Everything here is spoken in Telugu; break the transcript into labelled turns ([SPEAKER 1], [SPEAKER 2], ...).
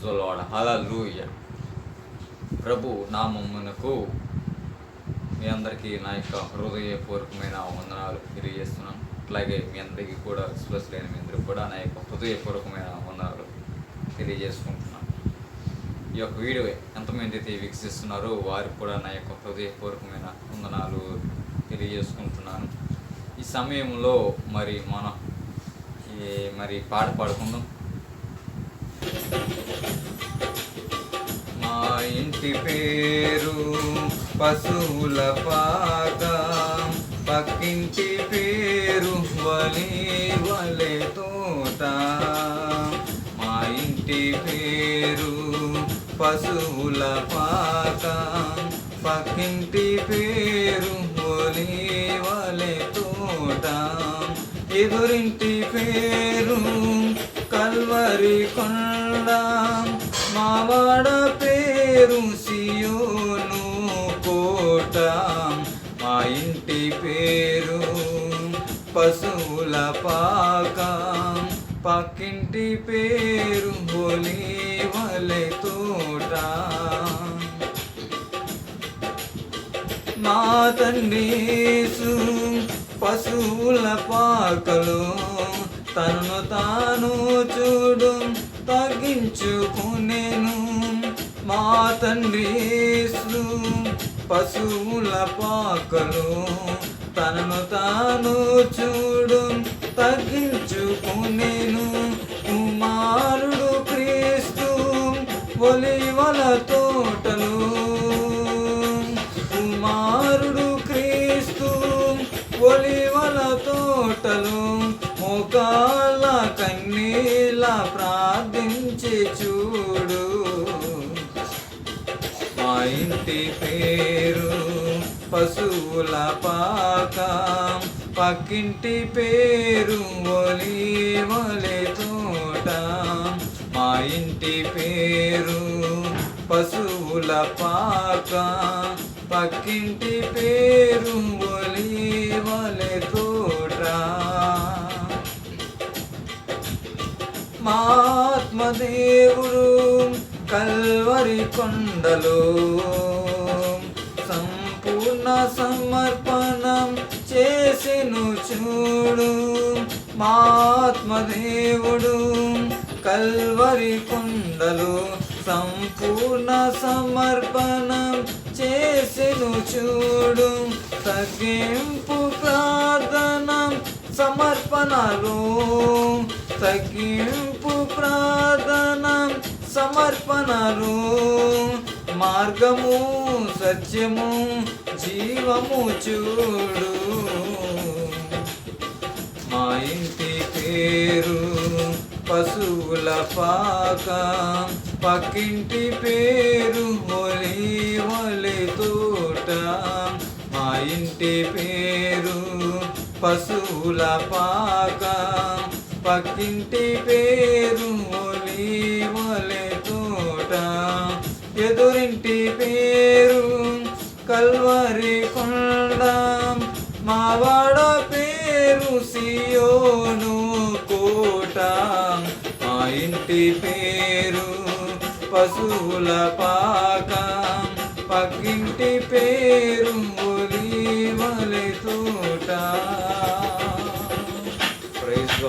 [SPEAKER 1] జొలోడ. హలలుయ ప్రభు నామమునకు మీ అందరికీ నా యొక్క హృదయపూర్వకమైన వందనాలు తెలియజేస్తున్నాను. అట్లాగే మీ అందరికీ కూడా విశ్వసలేని మీ అందరికీ కూడా నా యొక్క హృదయపూర్వకమైన వందనాలు తెలియజేసుకుంటున్నాను. ఈ యొక్క వీడియో ఎంతమంది అయితే వీక్షిస్తున్నారో వారికి కూడా నా యొక్క హృదయపూర్వకమైన వందనాలు తెలియజేసుకుంటున్నాను. ఈ సమయంలో మరి మనం ఈ మరి పాట పాడుకుందాం. ఇంటి పేరు పశువుల పాక పక్కింటి పేరు వలి వలె తోట. మా ఇంటి పేరు పశువుల పాక పక్కింటి పేరు వలి వలె తోట. ఎదురింటి పేరు కల్వరి కొండ. మావాడ పేరు సియోను కోట. మా ఇంటి పేరు పశువుల పాక. పక్కింటి పేరు బోలి వలె తోట మా తండ్రి పశువుల పాకలు తనను తాను చూడు తగ్గించుకునేను. మా తండ్రి పశువుల పాకలు తనను తాను చూడు తగ్గించుకునేను కుమారుడు క్రీస్తు ఒలివల తోటలు కుమారుడు క్రీస్తు ఒలివల తోటలు మోకాళ్ళ కన్నీళ్ళ ప్రార్థించి చూడు. ఇంటి పేరు పశువుల పాక. పక్కింటి పేరు ఒలివలె తోట. మా ఇంటి పేరు పశువుల పాక. పక్కింటి పేరు ఒలివలె తోట. మాత్మదేవుడు కల్వరి కొండలో. సంపూర్ణ సమర్పణం చేసిను చూడు మాత్మదేవుడు కల్వరి కొండలో సంపూర్ణ సమర్పణం చేసిను చూడు. తగ్గింపు ప్రార్థన సమర్పణలో తగ్గింపు ప్రార్థన సమర్పణలు మార్గము సత్యము జీవము చూడు. మా ఇంటి పేరు పశువుల పాక పక్కింటి పేరు ఒలి తోట. మా ఇంటి పేరు పశువుల పాక పక్కింటి పేరు మావాడ పేరు సియోను కోట. మా ఇంటి పేరు పశువుల పాక. పక్కింటి పేరు ఒలివలె తోట. Praise the